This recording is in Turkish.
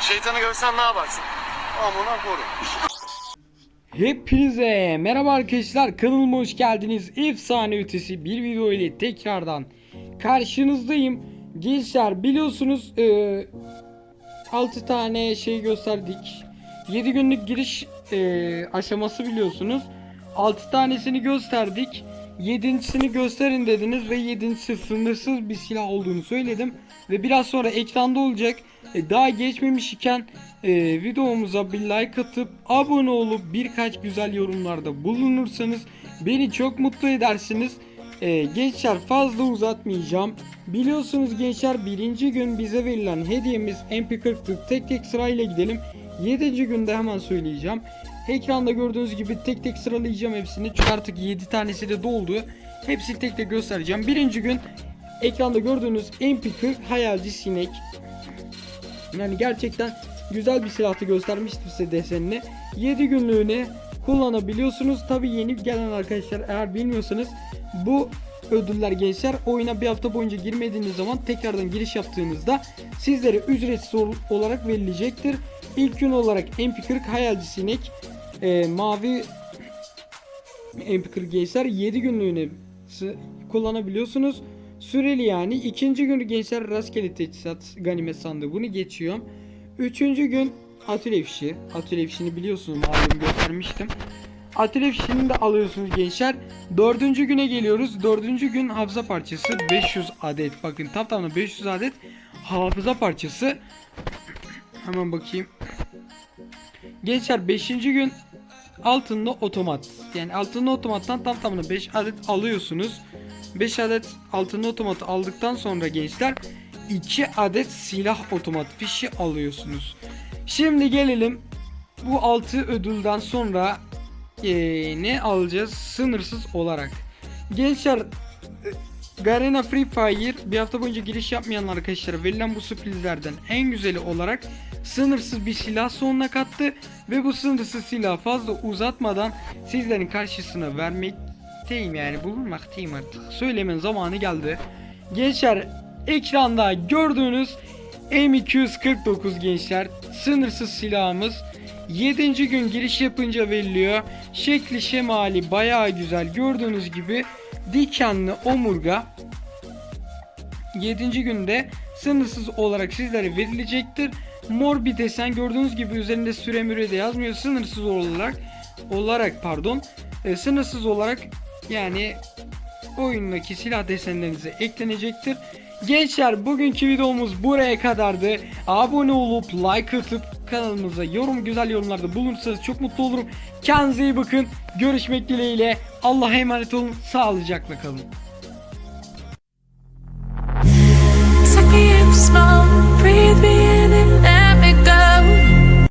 Şeytanı görsen ne yaparsın? Amına korum. Hepinize merhaba arkadaşlar kanalıma hoş geldiniz. Efsane ötesi bir video ile tekrardan karşınızdayım. Gençler biliyorsunuz e, 6 tane şey gösterdik. 7 günlük giriş e, aşaması biliyorsunuz. 6 tanesini gösterdik. 7.sini gösterin dediniz ve 7.si sınırsız bir silah olduğunu söyledim. Ve biraz sonra ekranda olacak. E, daha geçmemiş iken e, videomuza bir like atıp abone olup birkaç güzel yorumlarda bulunursanız beni çok mutlu edersiniz. E, gençler fazla uzatmayacağım. Biliyorsunuz gençler birinci gün bize verilen hediyemiz MP40'lık tek tek sırayla gidelim. 7. günde hemen söyleyeceğim. Ekranda gördüğünüz gibi tek tek sıralayacağım hepsini. Çünkü artık 7 tanesi de doldu. Hepsini tek tek göstereceğim. Birinci gün ekranda gördüğünüz MP40 hayalci sinek. Yani gerçekten güzel bir silahtı göstermiştim size desenini. 7 günlüğüne kullanabiliyorsunuz. Tabi yeni gelen arkadaşlar eğer bilmiyorsanız bu ödüller gençler oyuna bir hafta boyunca girmediğiniz zaman tekrardan giriş yaptığınızda sizlere ücretsiz ol- olarak verilecektir. İlk gün olarak MP40 hayalci sinek e, mavi MP40 gençler 7 günlüğüne kullanabiliyorsunuz. Süreli yani. ikinci günü gençler rastgele teçhizat ganimet sandığı bunu geçiyorum. Üçüncü gün atölye fişi. Atölye fişini biliyorsunuz malum göstermiştim. Atölye fişini de alıyorsunuz gençler. Dördüncü güne geliyoruz. Dördüncü gün hafıza parçası 500 adet. Bakın tam tamına 500 adet hafıza parçası. Hemen bakayım. Gençler 5. gün altında otomat. Yani altında otomattan tam tamına 5 adet alıyorsunuz. 5 adet altında otomat aldıktan sonra gençler 2 adet silah otomat fişi alıyorsunuz. Şimdi gelelim bu 6 ödülden sonra eee, ne alacağız sınırsız olarak. Gençler Garena Free Fire bir hafta boyunca giriş yapmayan arkadaşlara verilen bu sürprizlerden en güzeli olarak sınırsız bir silah sonuna kattı ve bu sınırsız silahı fazla uzatmadan sizlerin karşısına vermekteyim yani bulunmaktayım artık. Söylemenin zamanı geldi. Gençler ekranda gördüğünüz M249 gençler sınırsız silahımız 7. gün giriş yapınca veriliyor. Şekli şemali bayağı güzel gördüğünüz gibi dikenli omurga 7. günde sınırsız olarak sizlere verilecektir. Mor bir desen gördüğünüz gibi üzerinde süre müre de yazmıyor. Sınırsız olarak olarak pardon e, sınırsız olarak yani oyundaki silah desenlerinize eklenecektir. Gençler bugünkü videomuz buraya kadardı. Abone olup like atıp kanalımıza yorum güzel yorumlarda bulunursanız çok mutlu olurum. Kendinize iyi bakın. Görüşmek dileğiyle. Allah'a emanet olun. Sağlıcakla kalın.